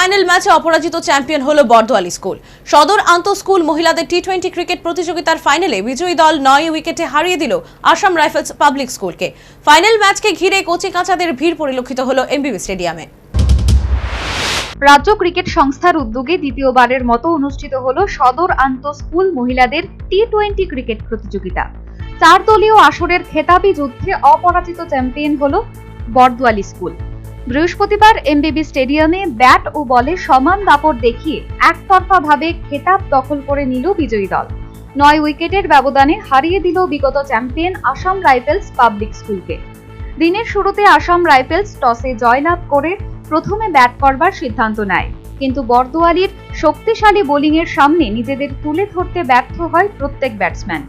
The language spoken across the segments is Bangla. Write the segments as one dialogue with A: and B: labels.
A: ফাইনাল ম্যাচে অপরাজিত চ্যাম্পিয়ন হলো বর্দোয়ালি স্কুল। সদর আন্ত স্কুল মহিলাদের টি টোয়েন্টি ক্রিকেট প্রতিযোগিতার ফাইনালে বিজয়ী দল নয় উইকেটে হারিয়ে দিল আসাম রাইফেলস পাবলিক স্কুলকে। ফাইনাল ম্যাচকে ঘিরে কচি কাঁচাদের ভিড় পরিলক্ষিত হলো এমবিবি স্টেডিয়ামে।
B: রাজ্য ক্রিকেট সংস্থার উদ্যোগে দ্বিতীয়বারের মতো অনুষ্ঠিত হলো সদর আন্ত স্কুল মহিলাদের টি টোয়েন্টি ক্রিকেট প্রতিযোগিতা। চার দলীয় আসরের খেতাবি যুদ্ধে অপরাজিত চ্যাম্পিয়ন হলো বর্দোয়ালি স্কুল। বৃহস্পতিবার এমবিবি স্টেডিয়ামে ব্যাট ও বলে সমান দাপট দেখিয়ে একতরফাভাবে খেতাব দখল করে নিল বিজয়ী দল। নয় উইকেটের ব্যবধানে হারিয়ে দিল বিগত চ্যাম্পিয়ন আসাম রাইফেলস পাবলিক স্কুলকে। দিনের শুরুতে আসাম রাইফেলস টসে জয়লাভ করে প্রথমে ব্যাট করবার সিদ্ধান্ত নেয়। কিন্তু বর্দোয়ালির শক্তিশালী বোলিংয়ের সামনে নিজেদের তুলে ধরতে ব্যর্থ হয় প্রত্যেক ব্যাটসম্যান।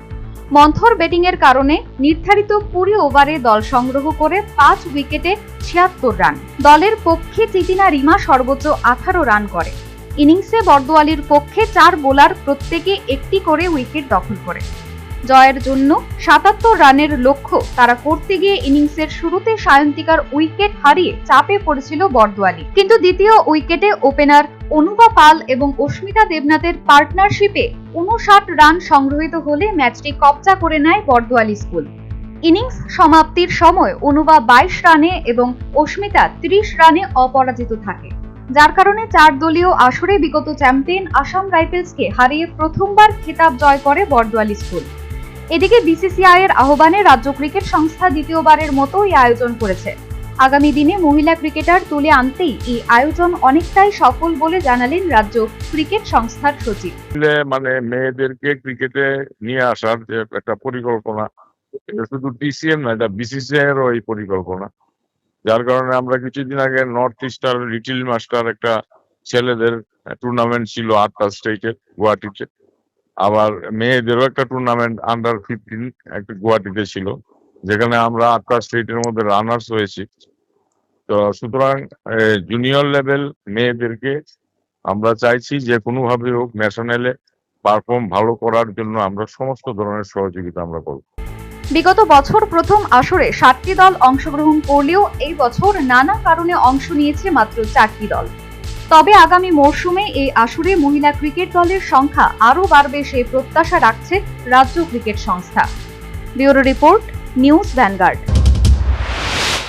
B: মন্থর ব্যাটিংয়ের কারণে নির্ধারিত কুড়ি ওভারে দল সংগ্রহ করে পাঁচ উইকেটে ছিয়াত্তর রান। দলের পক্ষে চিতিনা রিমা সর্বোচ্চ আঠারো রান করে। ইনিংসে বর্দোয়ালির পক্ষে চার বোলার প্রত্যেকে একটি করে উইকেট দখল করে। জয়ের জন্য সাতাত্তর রানের লক্ষ্য তারা করতে গিয়ে ইনিংসের শুরুতে সায়ন্তিকার উইকেট হারিয়ে চাপে পড়েছিল বর্দোয়ালি। কিন্তু দ্বিতীয় উইকেটে ওপেনার অনুপা পাল এবং অস্মিতা দেবনাথের পার্টনারশিপে উনষাট রান সংগ্রহিত হলে ম্যাচটি কবজা করে নেয় বর্দোয়ালি স্কুল। ইনিংস সমাপ্তির সময় অনুবা বাইশ রানে এবং অস্মিতা ত্রিশ রানে অপরাজিত থাকে। যার কারণে চার দলীয় আসরে বিগত চ্যাম্পিয়ন আসাম রাইফেলসকে হারিয়ে প্রথমবার খেতাব জয় করে বর্দোয়ালি স্কুল। এদিকে বিসিসিআই এর আহ্বানে রাজ্য ক্রিকেট সংস্থা দ্বিতীয়বারের মতো এই আয়োজন করেছে। আগামী দিনে মহিলা ক্রিকেটার তুলে আনতেই এই আয়োজন অনেকটাই সফল বলে জানালেন রাজ্য ক্রিকেট সংস্থার সচিব।
C: মানে মেয়েদেরকে ক্রিকেটে নিয়ে আসার যে একটা পরিকল্পনা, এটা শুধু টিসিএম না, এটা বিসিসিআই এরও এই পরিকল্পনা। যার কারণে আমরা কিছুদিন আগে নর্থ ইস্টার লিটিল মাস্টার একটা ছেলেদের টুর্নামেন্ট ছিল আটটা স্টেটে গুয়াহাটিতে। আবার মেয়েদেরও একটা টুর্নামেন্ট আন্ডার ফিফটিন একটা গুয়াহাটিতে ছিল, যেখানে আমরা আটটা স্টেটের মধ্যে রানার্স হয়েছি। তো সুতরাং জুনিয়র লেভেল মেয়েদেরকে আমরা চাইছি যে কোনোভাবে হোক ন্যাশনালে পারফর্ম ভালো করার জন্য আমরা সমস্ত ধরনের সহযোগিতা আমরা করব।
B: বিগত বছর প্রথম আসরে সাতটি দল অংশগ্রহণ করলেও এই বছর নানা কারণে অংশ নিয়েছে মাত্র চারটি দল। তবে আগামী মরশুমে এই আসরে মহিলা ক্রিকেট দলের সংখ্যা আরও বাড়বে সে প্রত্যাশা রাখছে রাজ্য ক্রিকেট সংস্থা। Bureau report, news vanguard.